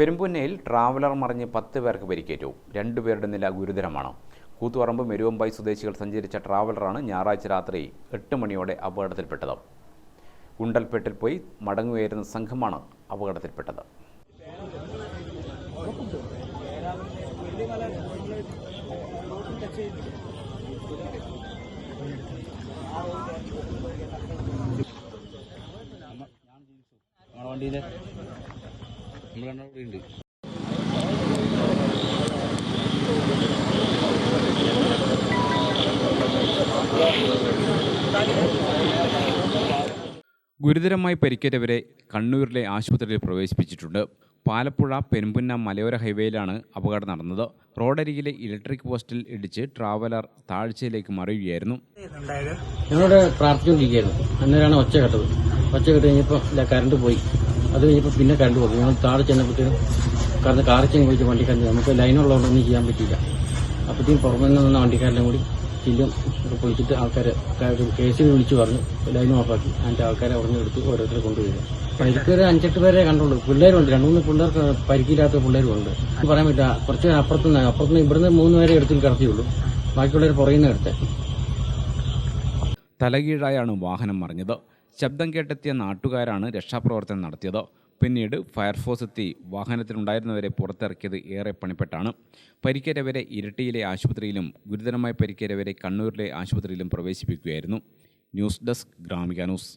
പെരുമ്പുന്നയിൽ traveller മറിഞ്ഞ് പത്ത് പേർക്ക് പരിക്കേറ്റു. രണ്ടുപേരുടെ നില ഗുരുതരമാണ്. കൂത്തുപറമ്പ് മെരുവമ്പായി സ്വദേശികൾ സഞ്ചരിച്ച ട്രാവലറാണ് ഞായറാഴ്ച രാത്രി എട്ട് മണിയോടെ അപകടത്തിൽപ്പെട്ടത്. ഗുണ്ടൽപേട്ടിൽ പോയി മടങ്ങുകയായിരുന്ന സംഘമാണ് അപകടത്തിൽപ്പെട്ടത്. നമ്മൾ ഉണ്ട്. ഗുരുതരമായി പരിക്കേറ്റവരെ കണ്ണൂരിലെ ആശുപത്രിയിൽ പ്രവേശിപ്പിച്ചിട്ടുണ്ട്. പാലപ്പുഴ പെരുമ്പുന്ന മലയോര ഹൈവേയിലാണ് അപകടം നടന്നത്. റോഡരികിലെ ഇലക്ട്രിക് പോസ്റ്റിൽ ഇടിച്ച് ട്രാവലർ താഴ്ചയിലേക്ക് മറിയുകയായിരുന്നു. ഞങ്ങളോട് പ്രാർത്ഥിച്ചുകൊണ്ടിരിക്കുകയായിരുന്നു. അന്നേരമാണ് ഒച്ച കെട്ടത്. ഒച്ച കെട്ട് കഴിഞ്ഞപ്പോൾ കറണ്ട് പോയി. അത് കഴിഞ്ഞപ്പോൾ പിന്നെ കറണ്ട് പോകും ഞങ്ങൾ താഴെ ചെന്നപ്പോഴത്തേക്കും കാരണം കാറിച്ചങ്ങ് പോയിട്ട് വണ്ടിക്കാരൻ നമുക്ക് ലൈനുള്ളതുകൊണ്ടൊന്നും ചെയ്യാൻ പറ്റിയില്ല. അപ്പോഴത്തേക്കും പുറമെ നിന്ന് വണ്ടിക്കാരനെ കൂടി ചില്ലും പൊളിച്ചിട്ട് ആൾക്കാരെ കെ സി വിളിച്ചു പറഞ്ഞു. ലൈൻ ഓഫാക്കി അതിന്റെ ആൾക്കാരെ നിന്ന് എടുത്ത് ഓരോരുത്തരെ കൊണ്ടുപോയി പരിക്കൊരു അഞ്ചെട്ട് പേരെ കണ്ടുള്ളൂ. പിള്ളേരുണ്ട് രണ്ട് മൂന്ന് പിള്ളേർക്ക് പരിക്കില്ലാത്ത പിള്ളേരും ഉണ്ട്. പറയാൻ പറ്റില്ല. കുറച്ച് അപ്പുറത്തുനിന്ന് അപ്പുറത്തുനിന്ന് ഇവിടുന്ന് മൂന്ന് പേരെ എടുത്തിൽ കിടത്തിയുള്ളൂ ബാക്കിയുള്ളവർ പുറയുന്ന എടുത്തേ. തലകീഴായാണ് വാഹനം മറിഞ്ഞത്. ശബ്ദം കേട്ടെത്തിയ നാട്ടുകാരാണ് രക്ഷാപ്രവർത്തനം നടത്തിയത്. പിന്നീട് ഫയർഫോഴ്സ് എത്തി വാഹനത്തിലുണ്ടായിരുന്നവരെ പുറത്തിറക്കിയത് ഏറെ പണിപ്പെട്ടാണ്. പരിക്കേറ്റവരെ ഇരട്ടിയിലെ ആശുപത്രിയിലും ഗുരുതരമായി പരിക്കേറ്റവരെ കണ്ണൂരിലെ ആശുപത്രിയിലും പ്രവേശിപ്പിക്കുകയായിരുന്നു. News desk Gramika news.